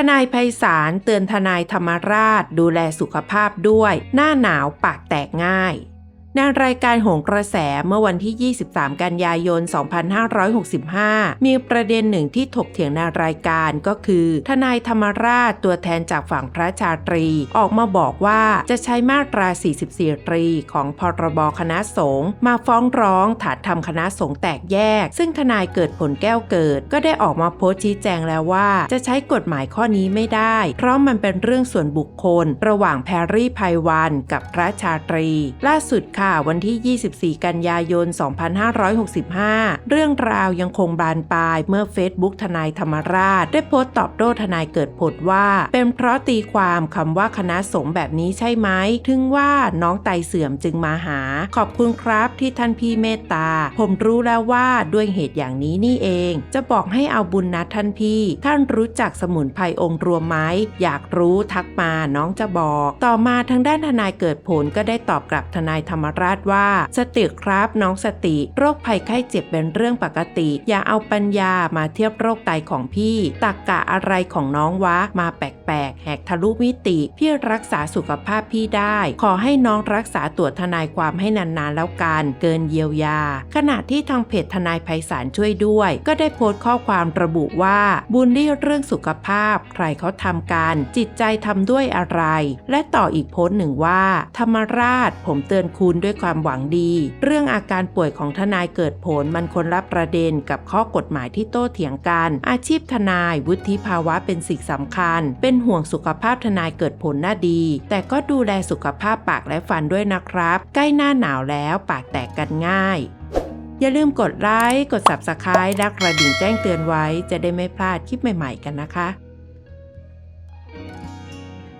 ทนายไพศาลเตือนทนายธรรมราชดูแลสุขภาพด้วย หน้าหนาวปากแตกง่าย ในรายการโหงกระแสเมื่อวันที่ 23 กันยายน 2565 มีประเด็นหนึ่งที่ถกเถียงในรายการก็คือ ทนายธรรมราชตัวแทนจากฝั่งพระชาตรี ออกมาบอกว่าจะใช้มาตรา 44 ตรีของพรบคณะสงฆ์มาฟ้องร้องฐานทำคณะสงฆ์แตกแยก ซึ่งทนายเกิดผลแก้วเกิด ก็ได้ออกมาโพสต์ชี้แจงแล้วว่า จะใช้กฎหมายข้อนี้ไม่ได้ เพราะมันเป็นเรื่องส่วนบุคคล ระหว่างแพรรี่ไพวันกับพระชาตรี ล่าสุดค่ะวันที่ 24 กันยายน 2565 เรื่องราวยังคงบานปลายเมื่อ Facebook ทนายธรรมราช ได้โพสต์ตอบโต้ทนายเกิดผลว่า เป็นเพราะตีความคำว่าคณะสงฆ์แบบนี้ใช่ไหม ถึงว่าน้องไตเสื่อมจึงมาหา ขอบคุณครับที่ท่านพี่เมตตา ผมรู้แล้วว่าด้วยเหตุอย่างนี้นี่เอง จะบอกให้เอาบุญนะท่านพี่ ท่านรู้จักสมุนไพรองค์รวมไหม อยากรู้ทักมาน้องจะบอก ต่อมาทางด้านทนายเกิดผลก็ได้ตอบกลับทนายธรรมราชว่า สติครับน้องสติ โรคภัยไข้เจ็บเป็นเรื่องปกติ อย่าเอาปัญญามาเทียบโรคไตของพี่ ตักกะอะไรของน้องวะ มาแปลกๆแหกทะลุมิติ พี่รักษาสุขภาพพี่ได้ ขอให้น้องรักษาตรวจทนายความให้นานๆแล้วกัน เกินเยียวยา ขณะที่ทางเพจทนายไพศาลช่วยด้วย ก็ได้โพสต์ข้อความระบุว่าบุญที่เรื่องสุขภาพ ใครเขาทำกันจิตใจทำด้วยอะไร และต่ออีกโพสต์หนึ่งว่า ธรรมราช ผมเตือนคุณด้วยความหวังดี เรื่องอาการป่วยของทนายเกิดผลมันคนละประเด็นกับข้อกฎหมายที่โต้เถียงกัน อาชีพทนายวุฒิภาวะเป็นสิ่งสำคัญ เป็นห่วงสุขภาพทนายเกิดผลน่าดี แต่ก็ดูแลสุขภาพปากและฟันด้วยนะครับ ใกล้หน้าหนาวแล้วปากแตกกันง่ายอย่าลืมกดไลค์ กด Subscribe และกระดิ่งแจ้งเตือนไว้ จะได้ไม่พลาดคลิปใหม่ ๆ กันนะคะ